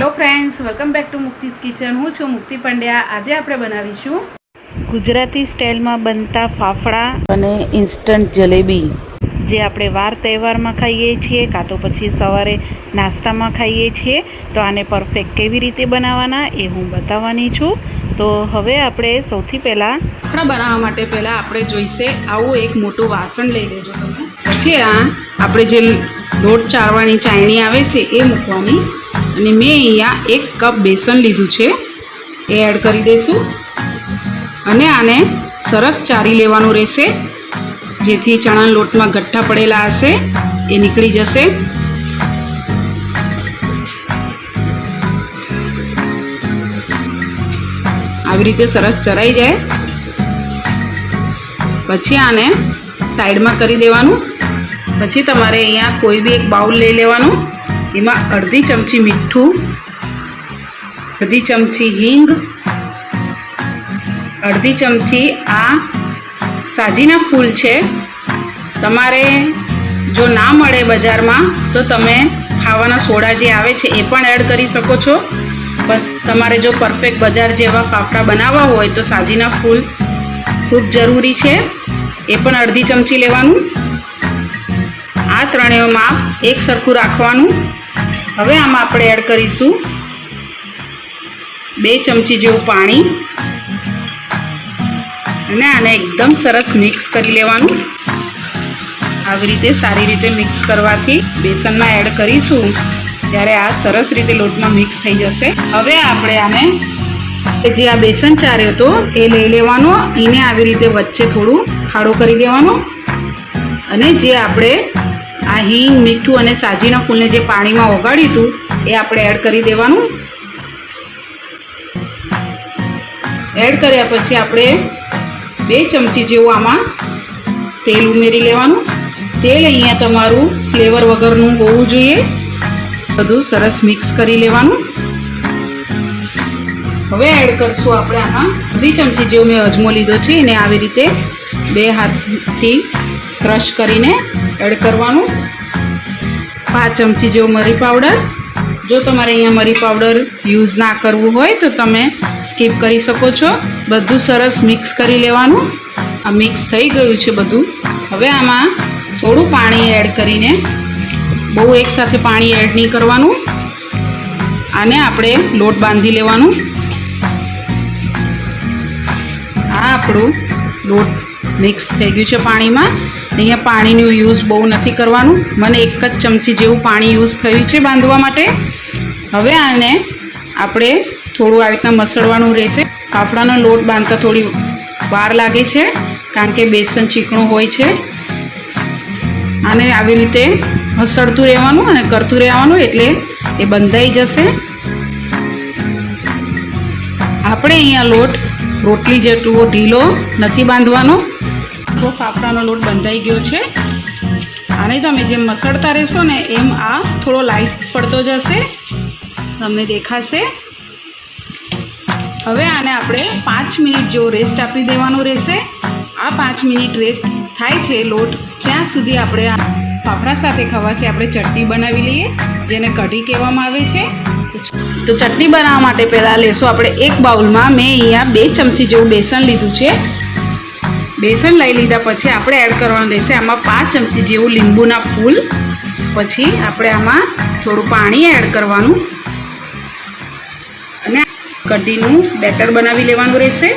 Hello friends, welcome back to Mukti's kitchen. હું છું મુક્તિ પંડ્યા. આજે આપણે બનાવીશું ગુજરાતી સ્ટાઇલમાં બનતા ફાફડા અને ઇન્સ્ટન્ટ જલેબી, જે આપણે વાર તહેવારમાં ખાઈએ છીએ, કાં તો પછી સવારે નાસ્તામાં ખાઈએ છીએ. તો આને પરફેક્ટ કેવી રીતે બનાવવાના એ હું બતાવવાની છું. તો હવે આપણે સૌથી પહેલાં ફાફડા બનાવવા માટે પહેલાં આપણે જોઈશે આવું એક મોટું વાસણ લઈ લેજો તમે. પછી આ આપણે જે લોટ ચાળવાની ચાયણી આવે છે એ મૂકવાની. અને મેં અહીંયા એક કપ બેસન લીધું છે, એ એડ કરી દઈશું. અને આને સરસ ચારી લેવાનું રહેશે, જેથી ચણાના લોટમાં ગઠ્ઠા પડેલા હશે, એ નીકળી જશે. આવી રીતે સરસ ચરાઈ જાય. પછી આને સાઈડમાં કરી દેવાનું. પછી તમારે અહીંયા કોઈ બી એક બાઉલ લઈ લેવાનું. એમાં અડધી ચમચી મીઠું, અડધી ચમચી હિંગ, અડધી ચમચી આ સાજીના ફૂલ છે. તમારે જો ના મળે બજારમાં, તો તમે ખાવાના સોડા જે આવે છે એ પણ એડ કરી શકો છો. તમારે જો પરફેક્ટ બજાર જેવા ફાફડા બનાવવા હોય તો સાજીના ફૂલ ખૂબ જરૂરી છે. એ પણ અડધી ચમચી લેવાનું. આ ત્રણેય માપ એક સરખું રાખવાનું. હવે આમાં આપણે એડ કરીશું બે ચમચી જેવું પાણી. અને આને એકદમ સરસ મિક્સ કરી લેવાનું. આવી રીતે સારી રીતે મિક્સ કરવાથી બેસનમાં એડ કરીશું, ત્યારે આ સરસ રીતે લોટમાં મિક્સ થઈ જશે. હવે આપણે આને જે આ બેસન ચાર્યો હતો, એ લઈ લેવાનો. એને આવી રીતે વચ્ચે થોડું ખાડો કરી દેવાનો અને જે આપણે આ હિંગ, મીઠું અને સાજીના ફૂલને જે પાણીમાં ઓગાળ્યું હતું એ આપણે એડ કરી દેવાનું. એડ કર્યા પછી આપણે બે ચમચી જેવું આમાં તેલ ઉમેરી લેવાનું. તેલ અહીંયા તમારું ફ્લેવર વગરનું હોવું જોઈએ. બધું સરસ મિક્સ કરી લેવાનું. હવે એડ કરશું આપણે આમાં અડધી ચમચી જેવો મેં અજમો લીધો છે, એને આવી રીતે બે હાથથી ક્રશ કરીને એડ કરવાનું. પાંચ ચમચી જેવું મરી પાવડર જો તમારે અહીંયા મરી પાવડર યુઝ ના કરવું હોય તો તમે સ્કીપ કરી શકો છો. બધું સરસ મિક્સ કરી લેવાનું. આ મિક્સ થઈ ગયું છે બધું. હવે આમાં થોડું પાણી એડ કરીને બહુ એકસાથે પાણી એડ નહીં કરવાનું. આને આપણે લોટ બાંધી લેવાનું. આપણું લોટ મિક્સ થઈ ગયું છે પાણીમાં. અહીંયા પાણીનું યુઝ બહુ નથી કરવાનું. મને એક જ ચમચી જેવું પાણી યુઝ થયું છે બાંધવા માટે. હવે આને આપણે થોડું આવી રીતના મસળવાનું રહેશે. ફાફડાનો લોટ બાંધતા થોડી વાર લાગે છે, કારણ કે બેસન ચીકણું હોય છે. આને આવી રીતે મસળતું રહેવાનું અને કરતું રહેવાનું એટલે એ બંધાઈ જશે. આપણે અહીંયા લોટ રોટલી જેટલો ઢીલો નથી બાંધવાનો. તો ફાફડાનો લોટ બંધાઈ ગયો છે. આને તમે જેમ મસળતા રહેશો ને એમ આ થોડો લાઈટ પડતો જશે. તમને દેખાશે. હવે આને આપણે પાંચ મિનિટ જેવો રેસ્ટ આપી દેવાનો રહેશે. આ પાંચ મિનિટ રેસ્ટ થાય છે લોટ. ત્યાં સુધી આપણે આ ફાફડા સાથે ખાવાથી આપણે ચટણી બનાવી લઈએ, જેને કઢી કહેવામાં આવે છે. તો ચટણી બનાવવા માટે પહેલાં લેશું આપણે એક બાઉલમાં મેં અહીંયા બે ચમચી જેવું બેસન લીધું છે. બેસન લઈ લીધા પછી આપણે એડ કરવાનું રહેશે આમાં પાંચ ચમચી જેવું લીંબુના ફૂલ. પછી આપણે આમાં થોડું પાણી એડ કરવાનું. અને કઢીનું બેટર બનાવી લેવાનું રહેશે.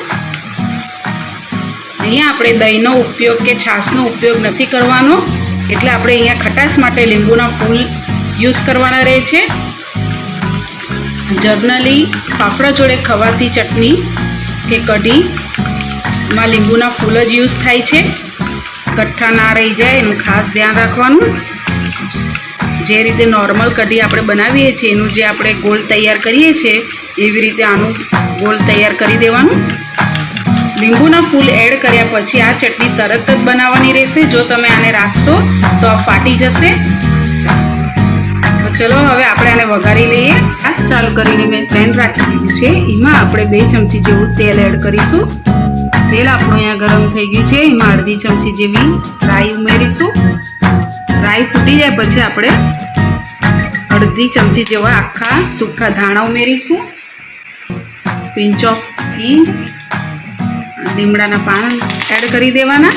અહીંયા આપણે દહીંનો ઉપયોગ કે છાશનો ઉપયોગ નથી કરવાનો. એટલે આપણે અહીંયા ખટાશ માટે લીંબુના ફૂલ યુઝ કરવાના રહે છે. જર્નલી ફાફડા જોડે ખવાતી ચટણી કે કઢીમાં લીંબુના ફૂલ જ યુઝ થાય છે. કઠ્ઠા ના રહી જાય, એનું ખાસ ધ્યાન રાખવાનું. જે રીતે નોર્મલ કઢી આપણે બનાવીએ છીએ, એનું જે આપણે ગોળ તૈયાર કરીએ છીએ, એવી રીતે આનું ગોળ તૈયાર કરી દેવાનું. લીંબુના ફૂલ એડ કર્યા પછી આ ચટણી તરત જ બનાવવાની રહેશે. જો તમે આને રાખશો તો આ ફાટી જશે. તો ચલો હવે આપણે આને વઘારી લઈએ. ગેસ ચાલુ કરીને મેં પેન રાખી દીધું છે. એમાં આપણે બે ચમચી જેવું તેલ એડ કરીશું. તેલ આપણું અહીંયા ગરમ થઈ ગયું છે. એમાં અડધી ચમચી જેવી રાઈ ઉમેરીશું. રાઈ ફૂટી જાય પછી આપણે અડધી ચમચી જેવા આખા સૂકા ધાણા ઉમેરીશું. પિંચ ઓફ લીમડાના પાન એડ કરી દેવાના.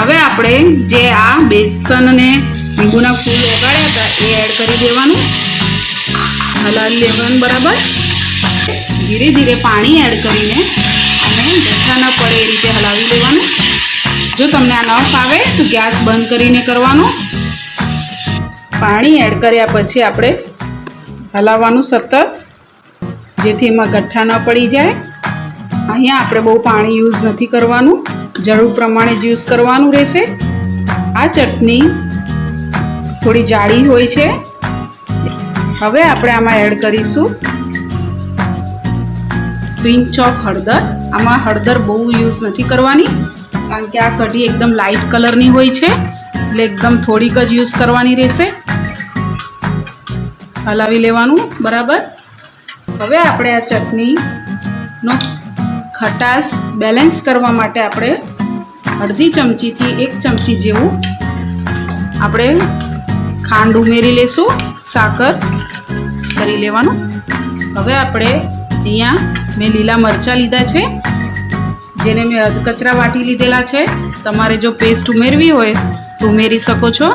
હવે આપણે જે આ બેસન અને લીંબુના ફૂલ ઓગાળ્યા હતા, એ એડ કરી દેવાનું. હલાવી લેવાનું બરાબર. ધીરે ધીરે પાણી એડ કરીને અને જથ્થા ન પડે એ રીતે હલાવી લેવાનું. જો તમને આ ન ફાવે, તો ગેસ બંધ કરીને કરવાનું. પાણી એડ કર્યા પછી આપણે હલાવવાનું સતત, જેથી એમાં ગઠ્ઠા ન પડી જાય. અહીંયા આપણે બહુ પાણી યુઝ નથી કરવાનું. જરૂર પ્રમાણે જ યુઝ કરવાનું રહેશે. આ ચટણી થોડી જાડી હોય છે. હવે આપણે આમાં એડ કરીશું પિંચ ઓફ હળદર. આમાં હળદર બહુ યુઝ નથી કરવાની, કારણ કે આ કઢી એકદમ લાઇટ કલરની હોય છે, એટલે એકદમ થોડીક જ યુઝ કરવાની રહેશે. હલાવી લેવાનું, બરાબર? હવે આપણે આ ચટણીનો ખટાશ બેલેન્સ કરવા માટે આપણે અડધી ચમચીથી એક ચમચી જેવું આપણે ખાંડ ઉમેરી લેશું, સાકર કરી લેવાનું. હવે આપણે અહીંયા મેં લીલા મરચાં લીધા છે, જેને મેં અધકચરા વાટી લીધેલા છે. તમારે જો પેસ્ટ ઉમેરવી હોય તો ઉમેરી શકો છો.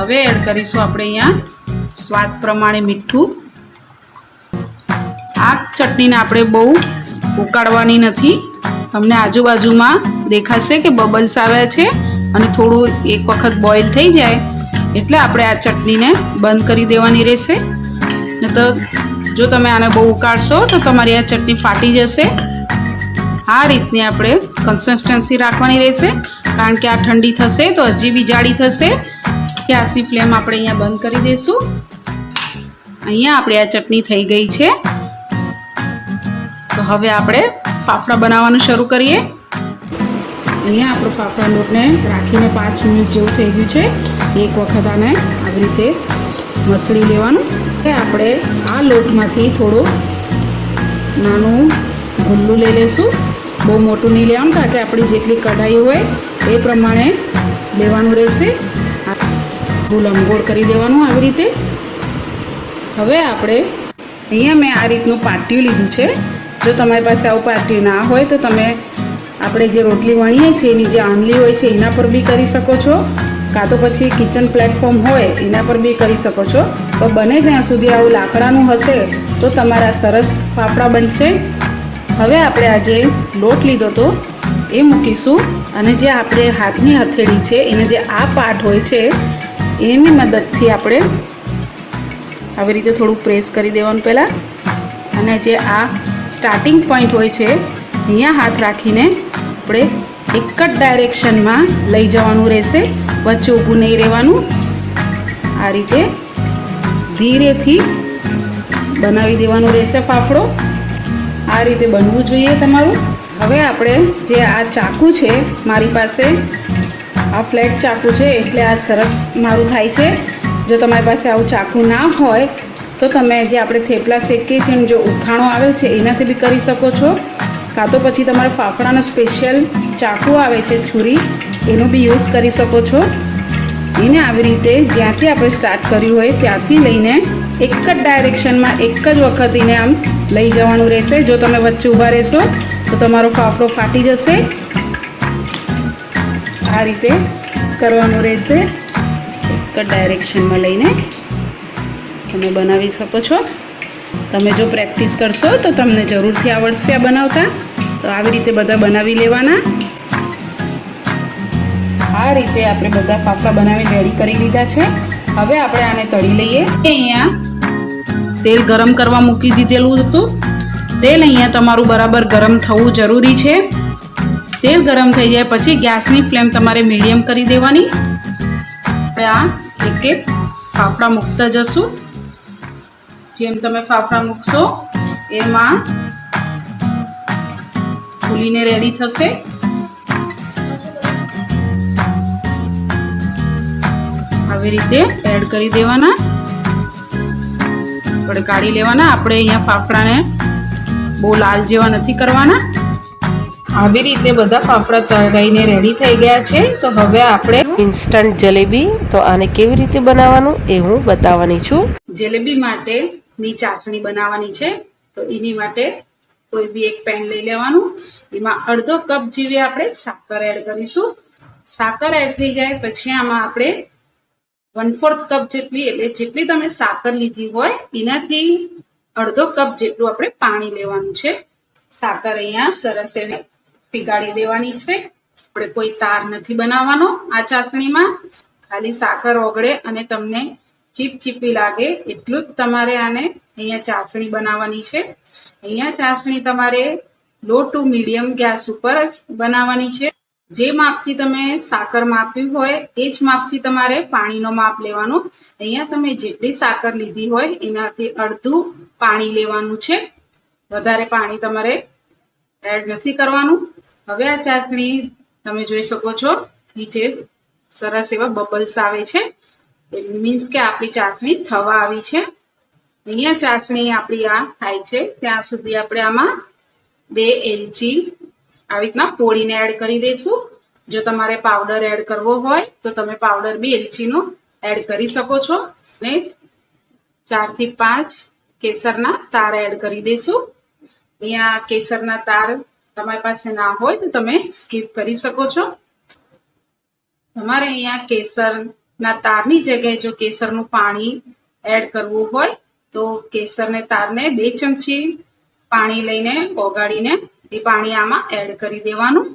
હવે એડ કરીશું આપણે અહીંયા સ્વાદ પ્રમાણે મીઠું. આ ચટણીને આપણે બહુ ઉકાળવાની નથી. તમને આજુબાજુમાં દેખાશે કે બબલ્સ આવ્યા છે અને થોડું એક વખત બોઇલ થઈ જાય એટલે આપણે આ ચટણીને બંધ કરી દેવાની રહેશે. ને તો જો તમે આને બહુ ઉકાળશો તો તમારી આ ચટણી ફાટી જશે. આ રીતની આપણે કન્સિસ્ટન્સી રાખવાની રહેશે. કારણ કે આ ઠંડી થશે તો હજી બી જાડી થશે. ગેસની ફ્લેમ આપણે અહીંયા બંધ કરી દઈશું અહીંયા આપણી આ ચટણી થઈ ગઈ છે. તો હવે આપણે ફાફડા બનાવવાનું શરૂ કરીએ. અહીંયા આપણો ફાફડા લોટને રાખીને પાંચ મિનિટ જેવું થઈ ગયું છે. એક વખત આને આવી રીતે મસળી લેવાનું. કે આપણે આ લોટમાંથી થોડું નાનું ભૂલ્લું લઈ લઈશું બહુ મોટું નહીં લેવાનું, કારણ કે આપણી જેટલી કઢાઈ હોય એ પ્રમાણે લેવાનું રહેશે. લંબગોળ કરી દેવાનું આવી રીતે. હવે આપણે અહીંયા મેં આ રીતનું પાટિયું લીધું છે. જો તમારી પાસે આવું પાર્ટી ના હોય તો તમે આપણે જે રોટલી વણીએ છીએ, એની જે આંબલી હોય છે, એના પર બી કરી શકો છો. કાં તો પછી કિચન પ્લેટફોર્મ હોય, એના પર બી કરી શકો છો. તો બને ત્યાં સુધી આવું લાકડાનું હશે તો તમારા સરસ ફાફડા બનશે. હવે આપણે આ જે લોટ લીધો હતો એ મૂકીશું અને જે આપણે હાથની હથેળી છે, એને જે આ પાર્ટ હોય છે, એની મદદથી આપણે આવી રીતે થોડું પ્રેસ કરી દેવાનું પહેલાં. અને જે આ સ્ટાર્ટિંગ પોઈન્ટ હોય છે, અહીંયા હાથ રાખીને આપણે એક જ ડાયરેક્શનમાં લઈ જવાનું રહેશે. વચ્ચે ઊભું નહીં રહેવાનું. આ રીતે ધીરેથી બનાવી દેવાનું રહેશે ફાફડો. આ રીતે બનવું જોઈએ તમારું. હવે આપણે જે આ ચાકુ છે, મારી પાસે, આ ફ્લેટ ચાકુ છે, એટલે આ સરસ મારું થાય છે. જો તમારી પાસે આવું ચાકુ ના હોય તો તમે જે આપણે થેપલા શેકીએ છીએ જો ઉખાણો આવે છે, એનાથી બી કરી શકો છો. કાં તો પછી તમારે ફાફડાનો સ્પેશિયલ ચાકુ આવે છે છુરી, એનો બી યુઝ કરી શકો છો. એને આવી રીતે જ્યાંથી આપણે સ્ટાર્ટ કર્યું હોય ત્યાંથી લઈને એક જ ડાયરેક્શનમાં એક જ વખત એને આમ લઈ જવાનું રહેશે. જો તમે વચ્ચે ઊભા રહેશો, તો તમારો ફાફડો ફાટી જશે. આ રીતે કરવાનું રહેશે. એક જ ડાયરેક્શનમાં લઈને તમે બનાવી શકો છો. તમે જો પ્રેક્ટિસ કરશો તો તમને જરૂરથી આવડશે આ બનાવતા. તો આવી રીતે બધા બનાવી લેવાના. આ રીતે આપણે બધા ફાફડા બનાવી રેડી કરી લીધા છે. હવે આપણે આને તળી લઈએ. અહીંયા તેલ ગરમ કરવા મૂકી દીધેલું હતું. તેલ અહીંયા તમારું બરાબર ગરમ થવું જરૂરી છે. તેલ ગરમ થઈ જાય પછી ગેસની ફ્લેમ તમારે મીડિયમ કરી દેવાની. આ એક એક ફાફડા મૂકતા જશું. જેમ તમે ફાફડા મૂકશો, એમાં ફૂલીને રેડી થશે. આવી રીતે એડ કરી દેવાના. આપણે કાઢી લેવાના. આપણે અહીંયા ફાફડાને બહુ લાલ જેવા નથી કરવાના. આવી રીતે બધા ફાફડા તળાઈને રેડી થઈ ગયા છે. તો હવે આપણે ઇન્સ્ટન્ટ જલેબી, તો આને કેવી રીતે બનાવવાનું એ હું બતાવવાની છું. જલેબી માટેની ચાસણી બનાવવાની છે, તો એની માટે કોઈ બી એક પેન લઈ લેવાનું. એમાં અડધો કપ જેવી આપણે સાકર એડ કરીશું. સાકર એડ થઈ જાય પછી આમાં આપણે વન ફોર્થ કપ જેટલી, એટલે જેટલી તમે સાકર લીધી હોય, એનાથી અડધો કપ જેટલું આપણે પાણી લેવાનું છે. સાકર અહીંયા સરસ એવી પીગાળી દેવાની છે. આપણે કોઈ તાર નથી બનાવવાનો આ ચાસણીમાં. ખાલી સાકર ઓગળે અને તમને ચીપ ચીપી લાગે એટલું જ તમારે આને અહીંયા ચાસણી બનાવવાની છે. અહીંયા ચાસણી તમારે લો ટુ મીડિયમ ગેસ ઉપર જ બનાવવાની છે. જે માપથી તમે સાકર માપ્યું હોય એ જ માપથી તમારે પાણીનો માપ લેવાનો. અહીંયા તમે જેટલી સાકર લીધી હોય એનાથી અડધું પાણી લેવાનું છે. વધારે પાણી તમારે એડ નથી કરવાનું. હવે આ ચાસણી તમે જોઈ શકો છો. નીચે સરસ એવા બબલ્સ આવે છે. મીન્સ કે આપણી ચાસણી થવા આવી છે. અહીંયા ચાસણી આપણી આ થાય છે. ત્યાં સુધી આપણે આમાં બે એલચી આવી રીતના ફોડીને એડ કરી દઈશું. જો તમારે પાવડર એડ કરવો હોય, તો તમે પાવડર બી એલચીનો એડ કરી શકો છો. અને ચારથી પાંચ કેસરના તાર એડ કરી દઈશું. અહીંયા કેસરના તાર તમારી પાસે ના હોય, તો તમે સ્કીપ કરી શકો છો. તમારે અહીંયા કેસરના તારની જગ્યાએ જો કેસરનું પાણી એડ કરવું હોય, તો કેસરને તારને બે ચમચી પાણી લઈને ઓગાળીને એ પાણી આમાં એડ કરી દેવાનું.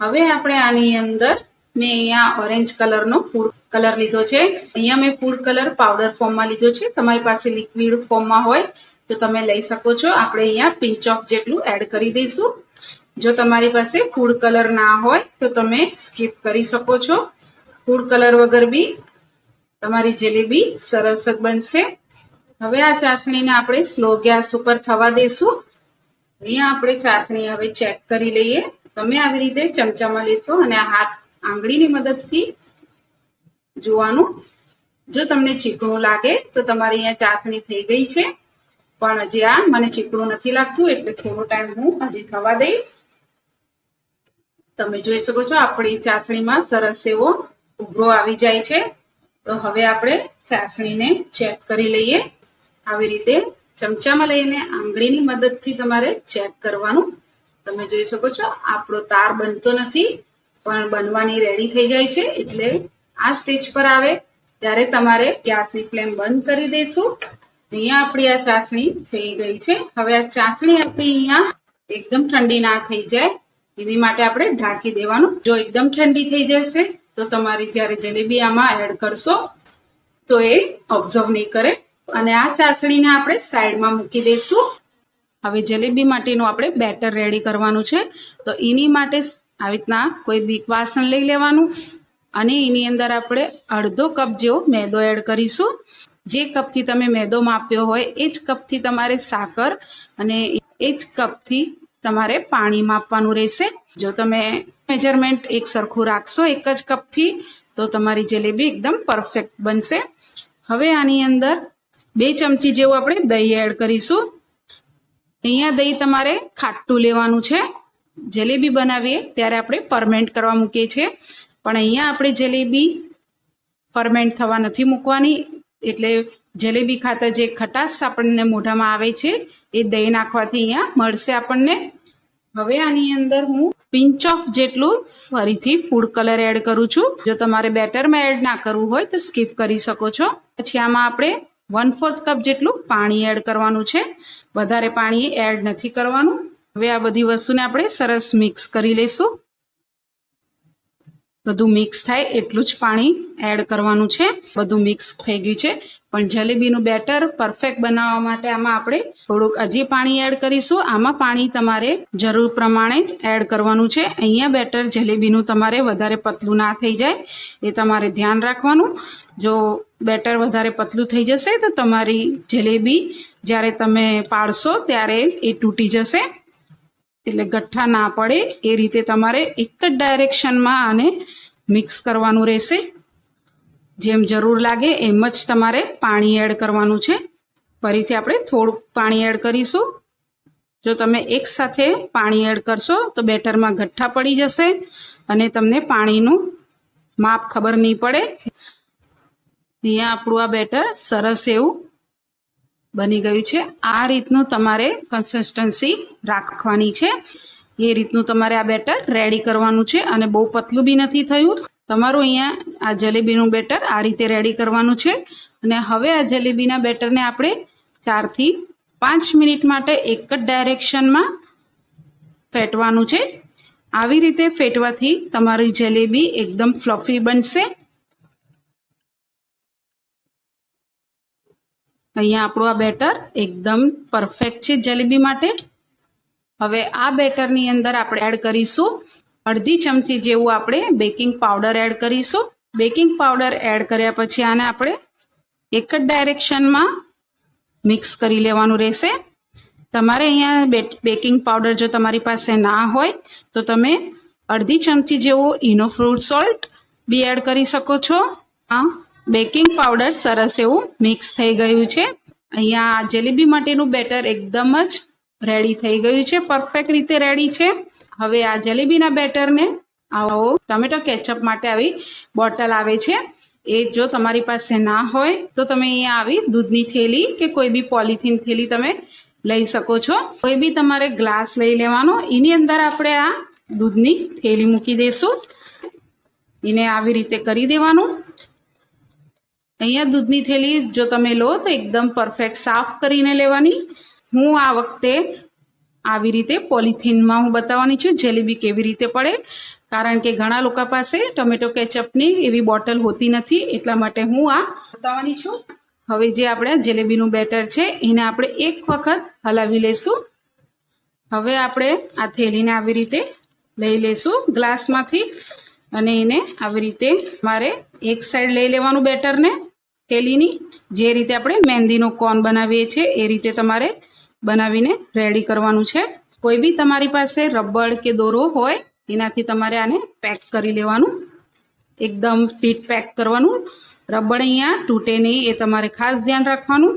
હવે આપણે આની અંદર મેં અહીંયા ઓરેન્જ કલરનો ફૂડ કલર લીધો છે. અહીંયા મેં ફૂડ કલર પાવડર ફોર્મમાં લીધો છે. તમારી પાસે લિક્વિડ ફોર્મમાં હોય, તો તમે લઈ શકો છો. આપણે અહીંયા પિંચ ઓફ જેટલું એડ કરી દઈશું. જો તમારી પાસે ફૂડ કલર ના હોય, તો તમે સ્કીપ કરી શકો છો. ફૂડ કલર વગર બી તમારી જલેબી સરસ જ બનશે. હવે આ ચાસણીને આપણે સ્લો ગેસ ઉપર થવા દઈશું અહીંયા આપણે ચાસણી હવે ચેક કરી લઈએ. તમે આવી રીતે ચમચામાં લેશો અને હાથ આંગળીની મદદથી જોવાનું. જો તમને ચીકણું લાગે તો તમારી અહીંયા ચાસણી થઈ ગઈ છે. પણ હજી આ મને ચીકણું નથી લાગતું એટલે થોડો ટાઈમ હું હજી થવા દઈશ. તમે જોઈ શકો છો આપણી ચાસણીમાં સરસ એવો ઉભરો આવી જાય છે. તો હવે આપણે ચાસણીને ચેક કરી લઈએ. આવી રીતે ચમચામાં લઈને આંગળીની મદદથી તમારે ચેક કરવાનું. તમે જોઈ શકો છો, આપણો તાર બનતો નથી, પણ બનવાની રેડી થઈ જાય છે. એટલે આ સ્ટેજ પર આવે, ત્યારે તમારે ગેસની ફ્લેમ બંધ કરી દઈશું અહીંયા આપણી આ ચાસણી થઈ ગઈ છે. હવે આ ચાસણી આપણી અહીંયા એકદમ ઠંડી ના થઈ જાય. એની માટે આપણે ઢાંકી દેવાનું. જો એકદમ ઠંડી થઈ જશે તો તમારી જ્યારે જલેબી આમાં એડ કરશો, તો એ ઓબ્ઝર્વ નહીં કરે. અને આ ચાસણીને આપણે સાઈડમાં મૂકી દઈશું. હવે જલેબી માટેનું આપણે બેટર રેડી કરવાનું છે. તો એની માટે આવી રીતના કોઈ બીક વાસણ લઈ લેવાનું. અને એની અંદર આપણે અડધો કપ જેવો મેદો એડ કરીશું. જે કપથી તમે મેદો માપ્યો હોય, એ જ કપથી તમારે સાકર અને એ જ કપથી તમારે પાણી માપવાનું રહેશે. જો તમે મેજરમેન્ટ એક સરખું રાખશો, એક જ કપથી, તો તમારી જલેબી એકદમ પરફેક્ટ બનશે. હવે આની અંદર બે ચમચી જેવું આપણે દહીં એડ કરીશું. અહીંયા દહીં તમારે ખાટું લેવાનું છે. જલેબી બનાવીએ ત્યારે આપણે ફરમેન્ટ કરવા મૂકીએ છીએ. પણ અહીંયા આપણે જલેબી ફરમેન્ટ થવા નથી મૂકવાની. એટલે જલેબી ખાતા જે ખટાશ આપણને મોઢામાં આવે છે, એ દહીં નાખવાથી અહીંયા મળશે આપણને. હવે આની અંદર હું પિંચ ઓફ જેટલું ફરીથી ફૂડ કલર એડ કરું છું. જો તમારે બેટરમાં એડ ના કરવું હોય તો સ્કીપ કરી શકો છો. પછી આમાં આપણે વન ફોર્થ કપ જેટલું પાણી એડ કરવાનું છે. વધારે પાણી એડ નથી કરવાનું. હવે આ બધી વસ્તુને આપણે સરસ મિક્સ કરી લઈશું. બધું મિક્સ થાય, એટલું જ પાણી એડ કરવાનું છે. બધું મિક્સ થઈ ગયું છે. પણ જલેબીનું બેટર પરફેક્ટ બનાવવા માટે આમાં આપણે થોડુંક હજી પાણી એડ કરીશું, આમાં પાણી તમારે જરૂર પ્રમાણે જ એડ કરવાનું છે. અહીંયા બેટર જલેબીનું તમારે વધારે પતલું ના થઈ જાય, એ તમારે ધ્યાન રાખવાનું. જો બેટર વધારે પતલું થઈ જશે, તો તમારી જલેબી જ્યારે તમે પાડશો ત્યારે એ તૂટી જશે. એટલે ગઠ્ઠા ના પડે, એ રીતે તમારે એક જ ડાયરેક્શનમાં આને મિક્સ કરવાનું રહેશે. જેમ જરૂર લાગે એમ જ તમારે પાણી એડ કરવાનું છે. ફરીથી આપણે થોડુંક પાણી એડ કરીશું. જો તમે એકસાથે પાણી એડ કરશો, તો બેટરમાં ગઠ્ઠા પડી જશે અને તમને પાણીનું માપ ખબર નહીં પડે. અહીંયા આપણું આ બેટર સરસ એવું બની ગયું છે. આ રીતનું તમારે કન્સિસ્ટન્સી રાખવાની છે. એ રીતનું તમારે આ બેટર રેડી કરવાનું છે અને બહુ પતલું બી નથી થયું. તમારું અહીંયા આ જલેબીનું બેટર આ રીતે રેડી કરવાનું છે. અને હવે આ જલેબીના બેટરને આપણે ચારથી પાંચ મિનિટ માટે એક જ ડાયરેક્શનમાં ફેટવાનું છે. આવી રીતે ફેટવાથી તમારી જલેબી એકદમ ફ્લફી બનશે. અહીંયા આપણું આ બેટર એકદમ પરફેક્ટ છે જલેબી માટે. હવે આ બેટરની અંદર આપણે એડ કરીશું અડધી ચમચી જેવું આપણે બેકિંગ પાવડર એડ કરીશું. બેકિંગ પાવડર એડ કર્યા પછી આને આપણે એક જ ડાયરેક્શનમાં મિક્સ કરી લેવાનું રહેશે. તમારે અહીંયા બેકિંગ પાવડર જો તમારી પાસે ના હોય, તો તમે અડધી ચમચી જેવો ઇનો ફ્રૂટ સોલ્ટ બી એડ કરી શકો છો. આ બેકિંગ પાવડર સરસ એવું મિક્સ થઈ ગયું છે. અહીંયા જલેબી માટેનું બેટર એકદમ જ રેડી થઈ ગયું છે. પરફેક્ટ રીતે રેડી છે. હવે આ જલેબીના બેટરને આવો ટમેટો કેચઅપ માટે આવી બોટલ આવે છે. એ જો તમારી પાસે ના હોય તો તમે અહીંયા આવી દૂધની થેલી કે કોઈ બી પોલિથીન થેલી તમે લઈ શકો છો. કોઈ બી તમારે ગ્લાસ લઈ લેવાનો. એની અંદર આપણે આ દૂધની થેલી મૂકી દઈશું. એને આવી રીતે કરી દેવાનું. અહીંયા દૂધની થેલી જો તમે લો તો એકદમ પરફેક્ટ સાફ કરીને લેવાની. હું આ વખતે આવી રીતે પોલિથીનમાં હું બતાવવાની છું, જલેબી કેવી રીતે પડે. કારણ કે ઘણા લોકો પાસે ટમેટો કેચઅપની એવી બોટલ હોતી નથી, એટલા માટે હું આ બતાવવાની છું. હવે જે આપણે જલેબીનું બેટર છે, એને આપણે એક વખત હલાવી લેશું. હવે આપણે આ થેલીને આવી રીતે લઈ લેશું ગ્લાસમાંથી. અને એને આવી રીતે મારે એક સાઈડ લઈ લેવાનું બેટરને થેલીની. જે રીતે આપણે મહેંદીનો કોન બનાવીએ છીએ, એ રીતે તમારે બનાવીને રેડી કરવાનું છે. કોઈ બી તમારી પાસે રબડ કે દોરો હોય, એનાથી તમારે આને પેક કરી લેવાનું. એકદમ ફિટ પેક કરવાનું. રબડ અહીંયા તૂટે નહીં, એ તમારે ખાસ ધ્યાન રાખવાનું.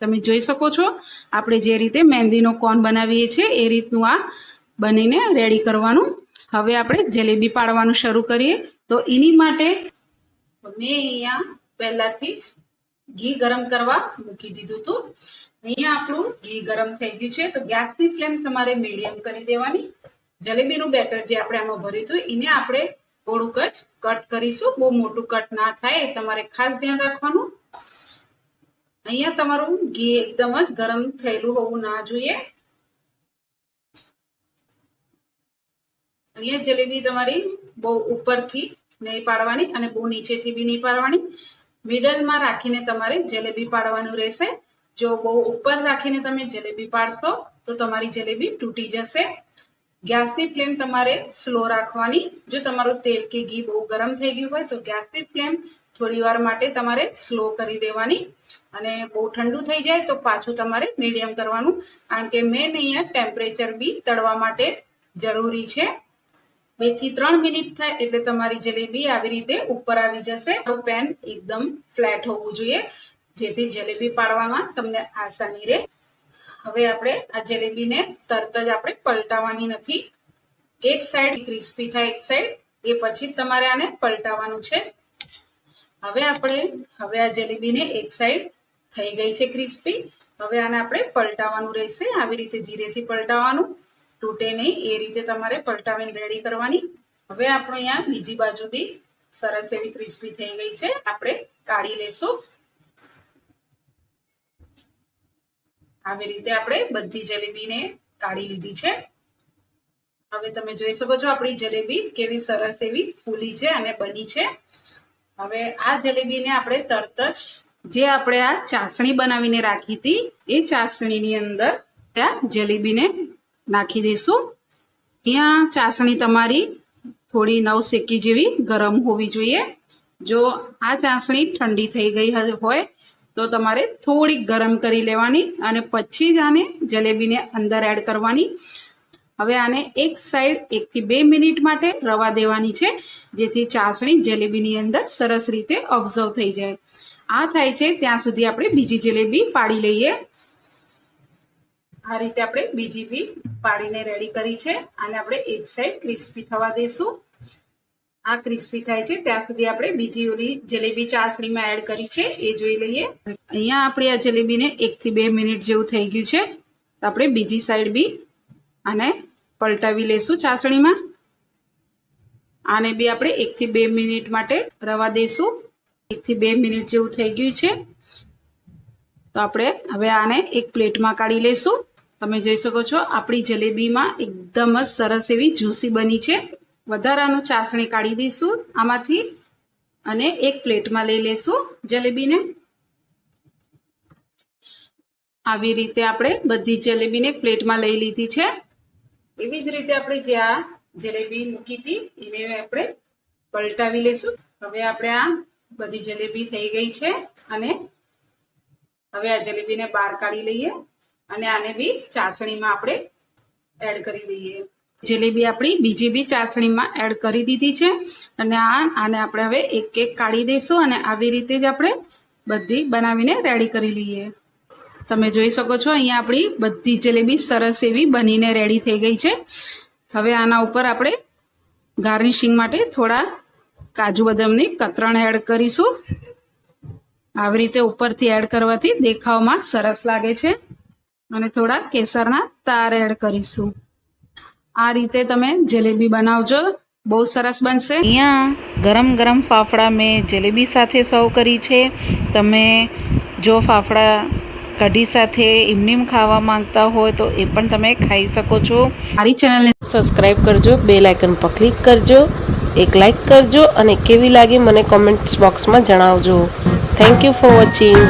તમે જોઈ શકો છો, આપણે જે રીતે મહેંદીનો કોન બનાવીએ છીએ, એ રીતનું આ બનીને રેડી કરવાનું. હવે આપણે જલેબી પાડવાનું શરૂ કરીએ. તો એની માટે મેં અહીંયા પહેલાંથી જ ઘી ગરમ કરવા મૂકી દીધું હતું. અહીંયા આપણું ઘી ગરમ થઈ ગયું છે. તો ગેસની ફ્લેમ તમારે મીડિયમ કરી દેવાની. જલેબીનું બેટર જે આપણે આમાં ભર્યું હતું, એને આપણે થોડુંક જ કટ કરીશું. બહુ મોટું કટ ના થાય તમારે ખાસ ધ્યાન રાખવાનું. અહીંયા તમારું ઘી એકદમ જ ગરમ થયેલું હોવું ના જોઈએ. અહીંયા જલેબી તમારી બહુ ઉપરથી નહીં પાડવાની અને બહુ નીચેથી બી નહીં પાડવાની. મિડલમાં રાખીને તમારે જલેબી પાડવાનું રહેશે. જો બહુ ઉપર રાખીને તમે જલેબી પાડશો, તો તમારી જલેબી તૂટી જશે. ગેસની ફ્લેમ તમારે સ્લો રાખવાની. જો તમારું તેલ કે ઘી બહુ ગરમ થઈ ગયું હોય, તો ગેસની ફ્લેમ થોડી વાર માટે તમારે સ્લો કરી દેવાની. અને બહુ ઠંડુ થઈ જાય, તો પાછું તમારે મીડિયમ કરવાનું. કારણ કે મેન અહીંયા ટેમ્પરેચર બી તળવા માટે જરૂરી છે. બેથી ત્રણ મિનિટ થાય એટલે તમારી જલેબી આવી રીતે ઉપર આવી જશે. પેન એકદમ ફ્લેટ હોવું જોઈએ, જેથી જલેબી પાડવામાં તમને આસાની રહે. હવે આપણે આ જલેબીને તરત જ આપણે પલટાવવાની નથી. એક સાઈડ ક્રિસ્પી થાય, એક સાઈડ એ પછી તમારે આને પલટાવવાનું છે. હવે આપણે, હવે આ જલેબીને એક સાઈડ થઈ ગઈ છે ક્રિસ્પી હવે આને આપણે પલટાવવાનું રહેશે, આવી રીતે ધીરેથી પલટાવવાનું તૂટે નહીં, એ રીતે તમારે પલટાવીને રેડી કરવાની. હવે આપણે અહીંયા બીજી બાજુ બી સરસ એવી ક્રિસ્પી થઈ ગઈ છે. આપણે કાઢી લેશું. આવી રીતે આપણે બધી જલેબીને કાઢી લીધી છે. હવે તમે જોઈ શકો છો આપણી જલેબી કેવી સરસ એવી ફૂલી છે અને બની છે. હવે આ જલેબીને આપણે તરત જ જે આપણે આ ચાસણી બનાવીને રાખી હતી, એ ચાસણીની અંદર ત્યાં જલેબીને નાખી દઈશું ત્યાં ચાસણી તમારી થોડી નવ શેકી જેવી ગરમ હોવી જોઈએ. જો આ ચાસણી ઠંડી થઈ ગઈ હોય તો તમારે થોડીક ગરમ કરી લેવાની અને પછી જ આને જલેબીને અંદર એડ કરવાની. હવે આને એક સાઈડ એકથી બે મિનિટ માટે રવા દેવાની છે, જેથી ચાસણી જલેબીની અંદર સરસ રીતે ઓબ્ઝર્વ થઈ જાય. આ થાય છે ત્યાં સુધી આપણે બીજી જલેબી પાડી લઈએ. આ રીતે આપણે બીજી બી પાડીને રેડી કરી છે અને આપણે એક સાઈડ ક્રિસ્પી થવા દઈશું આ ક્રિસ્પી થાય છે, ત્યાં સુધી આપણે બીજી ઓલી જલેબી ચાસણીમાં એડ કરી છે, એ જોઈ લઈએ. અહીંયા આપણે આ જલેબીને એકથી બે મિનિટ જેવું થઈ ગયું છે. તો આપણે બીજી સાઈડ બી આને પલટાવી લઈશું ચાસણીમાં. આને બી આપણે એકથી બે મિનિટ માટે રવા દઈશું એકથી બે મિનિટ જેવું થઈ ગયું છે. તો આપણે હવે આને એક પ્લેટમાં કાઢી લઈશું તમે જોઈ શકો છો, આપણી જલેબીમાં એકદમ જ સરસ એવી જ્યુસી બની છે. વધારાનું ચાસણી કાઢી દઈશું આમાંથી અને એક પ્લેટમાં લઈ લેશું જલેબીને. આવી રીતે આપણે બધી જલેબીને પ્લેટમાં લઈ લીધી છે. એવી જ રીતે આપણે જે આ જલેબી મૂકી હતી, એને આપણે પલટાવી લઈશું હવે આપણે આ બધી જલેબી થઈ ગઈ છે અને હવે આ જલેબીને બહાર કાઢી લઈએ. અને આને બી ચાસણીમાં આપણે એડ કરી દઈએ. જલેબી આપણી બીજી બી ચાસણીમાં એડ કરી દીધી છે. અને આ આને આપણે હવે એક એક કાઢી દઈશું અને આવી રીતે જ આપણે બધી બનાવીને રેડી કરી લઈએ. તમે જોઈ શકો છો, અહીંયા આપણી બધી જલેબી સરસ એવી બનીને રેડી થઈ ગઈ છે. હવે આના ઉપર આપણે ગાર્નિશિંગ માટે થોડા કાજુ બદામની કતરણ એડ કરીશું. આવી રીતે ઉપરથી એડ કરવાથી દેખાવમાં સરસ લાગે છે. અને થોડા કેસરના તાર એડ કરીશું. આ રીતે તમે જલેબી બનાવજો. બહુ સરસ બનશે. અહીંયા ગરમ ગરમ ફાફડા મેં જલેબી સાથે સર્વ કરી છે. તમે જો ફાફડા કઢી સાથે ઇમનીમ ખાવા માંગતા હોય તો એ પણ તમે ખાઈ શકો છો. મારી ચેનલને સબસ્ક્રાઈબ કરજો બે લાઇકન પર ક્લિક કરજો એક લાઇક કરજો અને કેવી લાગી મને કોમેન્ટ્સ બોક્સમાં જણાવજો. Thank you for watching.